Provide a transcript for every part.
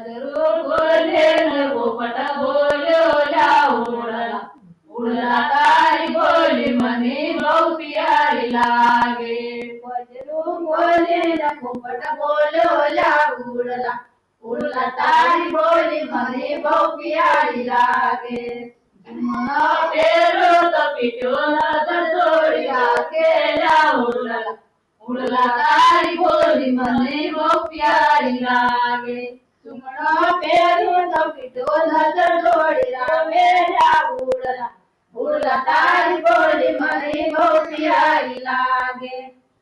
मजरू बोले न पोपट बोल्यो ल्या उडला उडला तारी बोली म्हणे भाऊ पियारी लागे मजरू बोले न पोपट बोल्यो ल्या उडला उडला तारी बोली म्हणे भाऊ पियारी लागे मना पेरो तो पिटो नजर जोडिया केल्या उडला उडला तारी बोली म्हणे भाऊ प्यारी लागे. सुमणा पेरू तो पिटो नज़र जोडिया मेल्या उडला उडला तारी बोली म्हणे भाऊ प्यारी लागे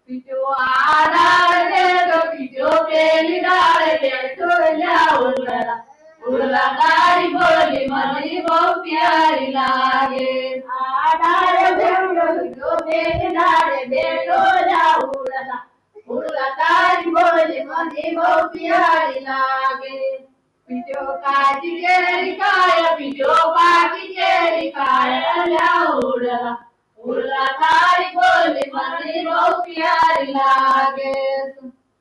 पिटो आधार दे तो पिटो पेली डाळ दे टोल्या उडला उडला तारी बोली म्हणे भाऊ प्यारी लागे आधार दे तो पिटो पेली डाळ दे उडला तारी बोली म्हणे भाऊ प्यारी लागे पिटो काजी केरी काय पिटो पाटी केरी काय आल्या उडला उडला तारी बोली म्हणे भाऊ प्यारी लागे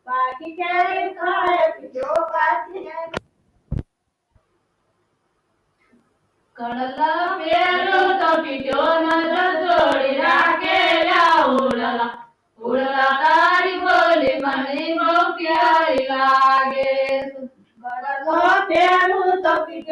पाटी केरी काय पिटो पाटी केरी कडला पेरू तो पिटो नज़र जोडी राखेल्या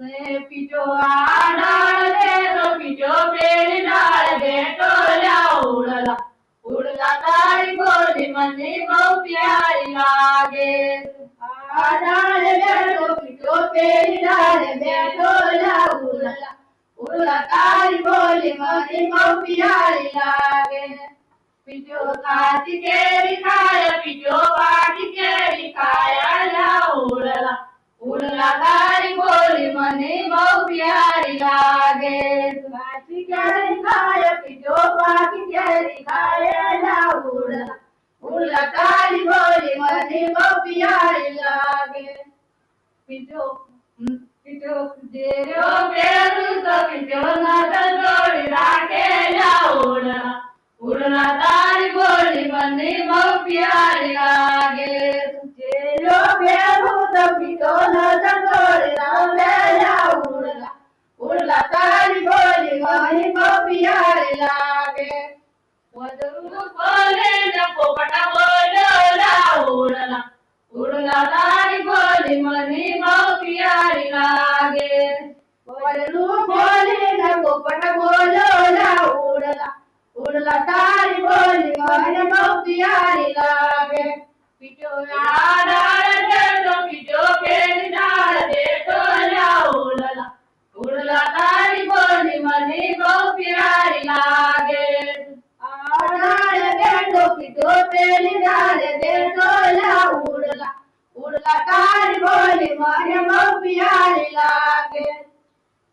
दे तो दे तो पिटो काय पिटो पाटी केरी काय आल्या उडला उडला तारी बोली म्हणे भाऊ प्यारी लागे काची केरी काय पिटो पाटी केरी काय आल्या उडला तारी बोली म्हणे भाऊ लागे। पिटो पिटो, देरो पेरू तो पिटो नज़र जोडी राखे उडला उडला तारी म्हणे भाऊ प्यारी लागे। पोपट बोलला उडला. उडला बोली भाऊ प्यारी लागे. वदरू बोले न पोपट बोलला उडला. उडला तारी बोली म्हणे भाऊ पियारी लागे. पिटो तारी बोली म्हणे भाऊ प्यारी लागे।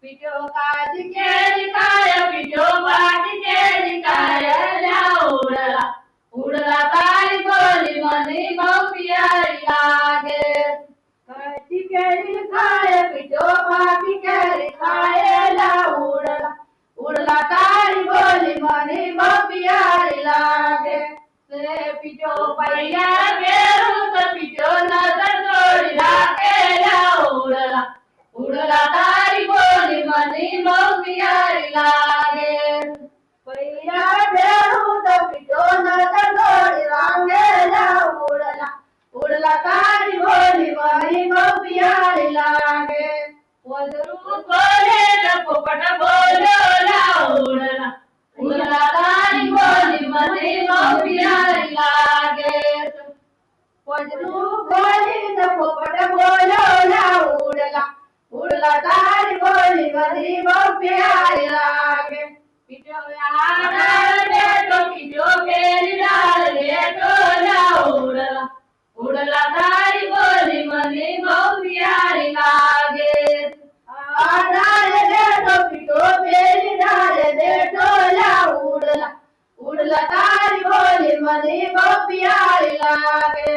पिटो काजी केली काय पिटो पाटी केली काय ल्या उडला। उडला तारी बोली म्हणे भाऊ लागे। काजी केली काय पिटो पाटी केली काय ल्या उडला। उडला तारी बोली म्हणे भाऊ लागे। से पिटो पहिल्या पेरू तर पिटो नज़र जोडी राखेल्या उडला उडला तारी बोली भाऊ प्यारी लागे। पहिल्या पेरू तर पिटो नज़र जोडी राखेल्या उडला। उडला तारी बोली भाऊ प्यारी लागे। वदरू बोले न पोपट बोलला उडला। उडला तारी बोली भाऊ प्यारी लागे। वजरू बोली न पोपट बोलला उडला उडला। उड़लकार बोली बदरी बो प्यार लागे। पिटो यार ले तो पिटो केरी लाल ले तो ना उड़ला। उड़लकार बोली बदरी बो प्यार लागे। आधार ले तो पिटो केरी लाल ले तो ना उड़ला। उड़लकार बोली बदरी बो प्यार लागे।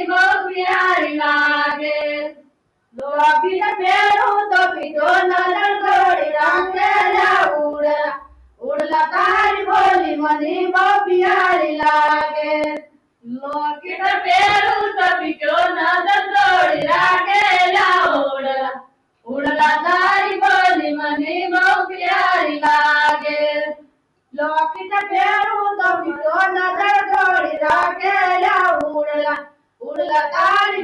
कलाकार बोली मनी प्यारी लागे। लोकिट पेरू, तभी क्यों नद तोड़ी लागे? उड़ला उड़ला तारी बोली मनी प्यारी लागे। लोकिट पेरू, तभी क्यों नद तोड़ी लागे? उड़ला उड़ला तारी